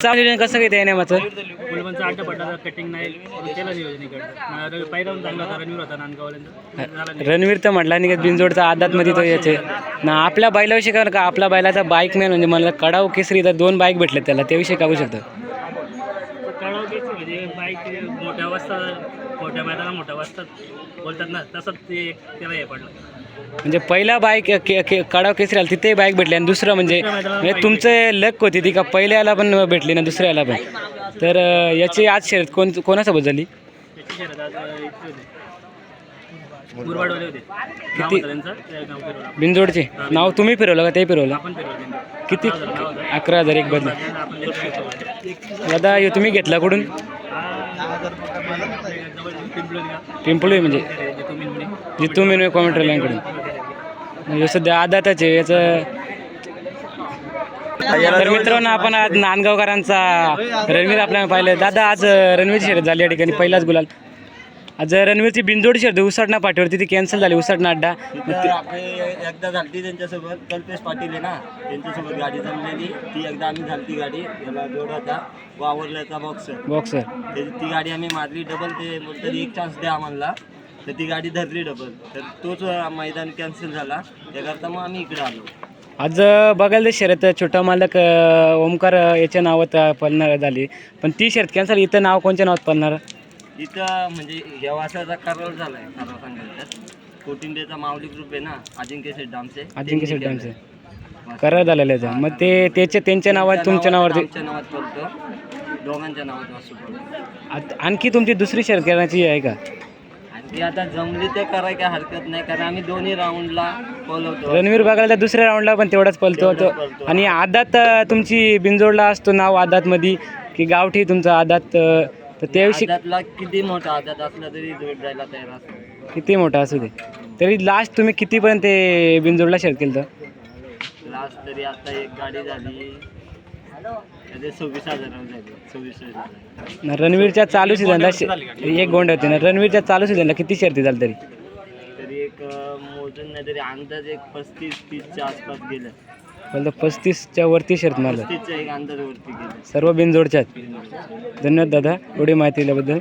चालू कसं त्या नेमाचं मुलबांचा आठ पडला कटिंग नाही. केलं नियोजन इकडं पहिला चांगला होता रणवीर होता. रणवीर तर म्हटला नाही का बिनजोडचा आदातमध्ये तो याचे ना आपल्या बैलाविषयी काय का आपल्या बैलाचा बाईक मॅन म्हणजे मला कडाव केसरी तर दोन बाईक भेटले त्याला त्याविषयी बोलू शकतो? कळव की म्हणजे बाईक मोठ्या वाजता मोठ्या मैदानात मोठ्या वाजतात बोलतात ना तसंच ते त्याला हे पडलं. म्हणजे पहिला बाईक के- के- कडाव केसरी आला तिथे बाईक भेटली आणि दुसरं म्हणजे म्हणजे तुमचं लक होती ती का पहिल्याला पण भेटली ना दुसऱ्याला पण. तर याची आज शर्यत कोण कोणासोबत झाली? होते. नाव होतं त्यांचं? ते नाव फिरवलं. बिनजोडचे नाव तुम्ही फिरवलं का? ते फिरवलं. आपण फिरवलं त्यांनी किती? नाव होतं. अकरा हजार एक बदल. दादा हे तुम्ही घेतला कुठून? पिंपळी म्हणजे. जितू मेनू कॉमेंट्रीलांकडून म्हणजे सध्या आदातच आहे याचं तर मित्रांनो आपण आज नांदगावकरांचा रणवीर आपल्याला पाहिलं. दादा आज रणवीरची शर्यत झाली या ठिकाणी पहिलाच गुलाल. आज रणवीरची बिंदोड शर्यत उसाटणा पाठीवरती ती कॅन्सल झाली उसाटणा अड्डा. मग तर ते- आपली एकदा झालती त्यांच्यासोबत कल्पेश पाटील आहे ना त्यांच्यासोबत गाडी जमलेली ती एकदा आम्ही झालती गाडी त्याला जोड होता. वावरल्याचा बॉक्सर बॉक्सर ती गाडी आम्ही मारली डबल ते बोलतात एक चान्स द्या आम्हाला. तर ती गाडी धरली डबल तर तोच मैदान कॅन्सल झाला. त्याकरता मग आम्ही इकडे आलो. आज बघायला ते शर्यत छोटा मालक अं, ओमकार याच्या नावात पळणार झाली. पण ती शर्यत कॅन्सल इथं नाव कोणत्या नावात पळणार? इथं म्हणजे ह्या वासाचा करार झाला आहे खरं सांगायचं कोटिंडेचा माऊली ग्रुप आहे ना अजिंक्य शेट आमचे अजिंक्य शेट डॅमचे. करार झालेलं आहे मग ते त्याचे त्यांच्या नावात तुमच्या नावावरती आमच्या नावात पडतो दोघांच्या नावात वासू पडतो आत- आणखी तुमची दुसरी शर्यत करण्याची आहे का? आणि ती आता जमली ते करायला काय हरकत नाही कारण आम्ही दोन्ही राऊंडला पळवतो. रणवीर बघायला तर दुसऱ्या राऊंडला पण तेवढाच पळतो तो. पळतो. आणि आदात अं, तुमची बिनजोडला असतो नाव आदातमध्ये की गावठी तुमचं आदात अं, तर त्याविषयी आदातला किती मोठा आदात असला तरी जोड जायला तयार असतो. किती मोठा असू दे. तरी लास्ट तुम्ही कितीपर्यंत ते बिनजोडला शर्यत केलं तर लास्ट तरी आता एक गाडी झाली. त्याचे सव्वीस हजार झाली. सव्वीस हजार न रणवीरच्या चालू सीझनला एक गोंड होती ना. रणवीरच्या चालू सीझनला किती शर्ती झाली तरी? तरी एक अं, मोजून नाही तरी अंदाज एक पस्तीस तीसच्या आसपास गेलं. बोलतो पस्तीसच्या वरती शर्त गेलं. सर्व बिनजोडच्या आहेत. धन्यवाद दादा एवढी माहिती दिल्याबद्दल.